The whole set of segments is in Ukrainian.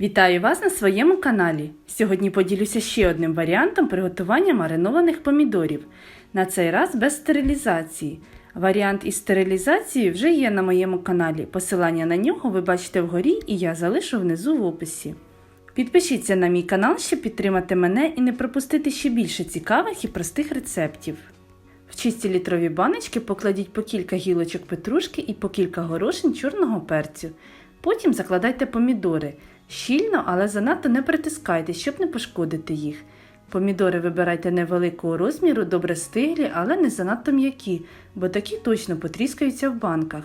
Вітаю вас на своєму каналі. Сьогодні поділюся ще одним варіантом приготування маринованих помідорів. На цей раз без стерилізації. Варіант із стерилізацією вже є на моєму каналі. Посилання на нього ви бачите вгорі і я залишу внизу в описі. Підпишіться на мій канал, щоб підтримати мене і не пропустити ще більше цікавих і простих рецептів. В чисті літрові баночки покладіть по кілька гілочок петрушки і по кілька горошин чорного перцю. Потім закладайте помідори. Щільно, але занадто не притискайте, щоб не пошкодити їх. Помідори вибирайте невеликого розміру, добре стиглі, але не занадто м'які, бо такі точно потріскаються в банках.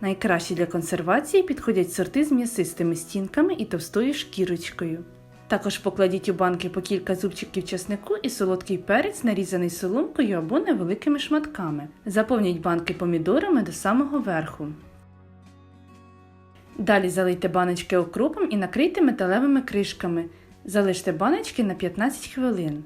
Найкращі для консервації підходять сорти з м'ясистими стінками і товстою шкірочкою. Також покладіть у банки по кілька зубчиків чеснику і солодкий перець, нарізаний соломкою або невеликими шматками. Заповніть банки помідорами до самого верху. Далі залийте баночки окропом і накрийте металевими кришками. Залиште баночки на 15 хвилин.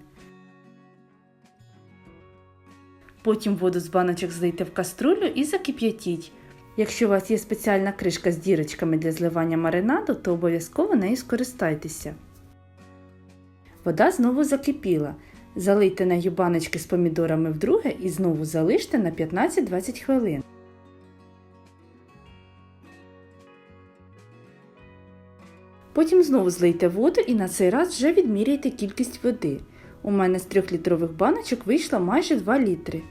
Потім воду з баночок злийте в каструлю і закип'ятіть. Якщо у вас є спеціальна кришка з дірочками для зливання маринаду, то обов'язково нею скористайтеся. Вода знову закипіла. Залийте нею баночки з помідорами вдруге і знову залиште на 15-20 хвилин. Потім знову злийте воду і на цей раз вже відміряйте кількість води. У мене з 3-літрових баночок вийшло майже 2 літри.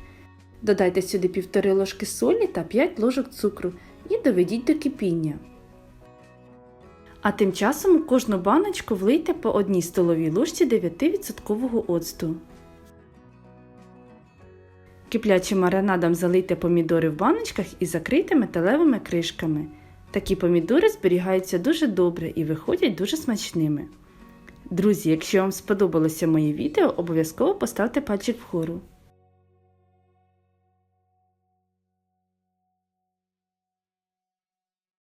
Додайте сюди 1,5 ложки солі та 5 ложок цукру і доведіть до кипіння. А тим часом у кожну баночку влийте по одній столовій ложці 9% оцту. Киплячим маринадом залийте помідори в баночках і закрийте металевими кришками. Такі помідори зберігаються дуже добре і виходять дуже смачними. Друзі, якщо вам сподобалося моє відео, обов'язково поставте пальчик вгору.